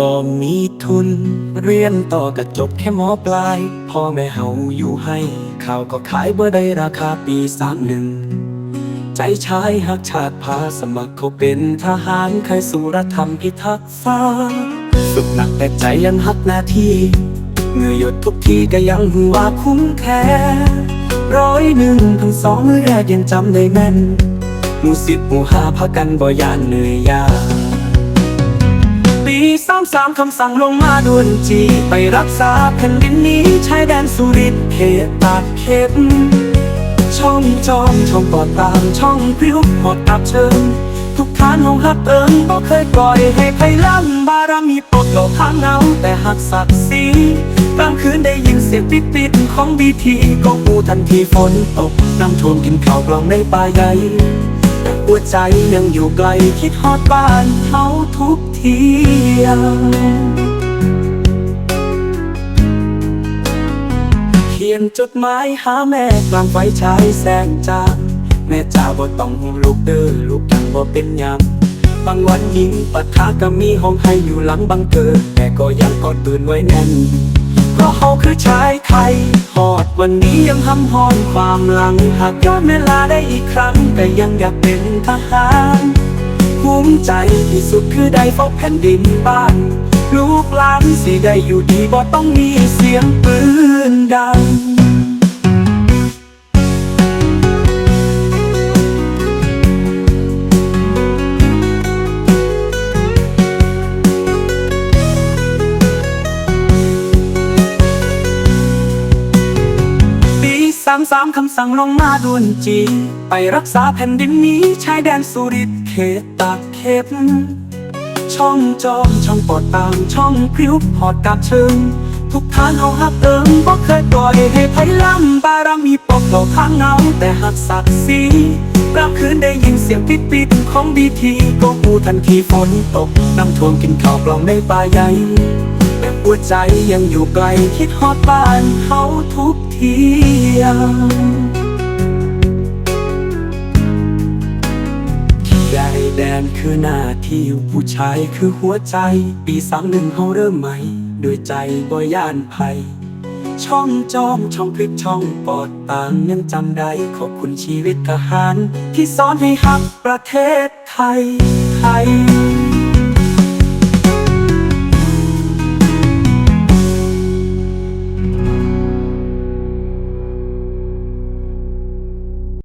บ่มีทุน เรียนต่อก็จบแค่มอปลาย พ่อแม่เฮาอยู่ให้ข้าวก็ขายบ่ได้ราคาปีสามหนึ่งใจชายหักชาติพาสมัครเขาเป็นทหารใครสุรธรรมพิทักษ์ฟ้าฝึกหนักแต่ใจยังหักหน้าที่เงื่อหยดทุกทีก็ยังหัวคุ้มแค่ร้อยหนึ่งทั้งสองมือแรกยังจำได้แม่นมูสิบหมูห้าพากันบ่ยานเหนื่อยยาก ปีสามสามคำสั่งลงมาด่วนจี ไปรักษาแผ่นดินนี้ชายแดนสุริตเขตตากเข็บช่องจอมช่องปอดตามช่องพริ้วหดอับเชิญทุกทานของฮักเอิงบ่เคยปล่อยให้ใครล้ำบารมีปลดโลกทางเงาแต่หักศักดิ์ศรีกลางคืนได้ยินเสียงปิดปิดของบีทีก็หูทันทีฝนตกน้ำท่วมกินข้าวกล่องในป่าใหญ่ หัวใจยังอยู่ไกลคิดฮอดบ้านเขาทุกเทียงเขียนจดหมายหาแม่กลางไฟฉายแสงจางแม่จ้าบ่ต้องห่วงลูกเด้อลูกยังบ่เป็นยังบางวันยิงปะทะก็มีห้องให้อยู่หลังบังเกิดแต่ก็ยังกอดปืนไว้แน่น เพราะเขาคือชายไทยหอดวันนี้ยังหำหอนความหลัง หากย้อนเวลาได้อีกครั้ง แต่ยังอยากเป็นทหารภูมิใจที่สุดคือได้เฝ้าแผ่นดินบ้าน ลูกหลานสิได้อยู่ดีบ่ต้องมีเสียงปืน สามสามคำสั่งลงมาด่วนจี ไปรักษาแผ่นดินนี้ชายแดนสุริตเขตตากเข็บช่องจอมช่องปอดตามช่องพริ้วหอดกาบเชิง ทุกทานเฮาฮักเอิงบ่เคยปล่อยให้ไผล้ำบารมีปกเราทางเงาแต่หักศักดิ์ศรีกลางคืนได้ยินเสียงปิดปิดของบีทีก็หูทันทีฝนตกน้ำท่วมกินข้าวกล่องในป่าใหญ่ หัวใจยังอยู่ไกลคิดฮอดบ้านเขาทุกเที่ยงแดแดนคือหน้าที่ผู้ชายคือหัวใจ ปีสามหนึ่งเขาเริ่มใหม่ด้วยใจบ่ย่านภัย ช่องจอมช่องพลิกช่องปอดต่างยังจำได้ขอบคุณชีวิตทหาร ที่สอนให้ฮักประเทศไทยไทย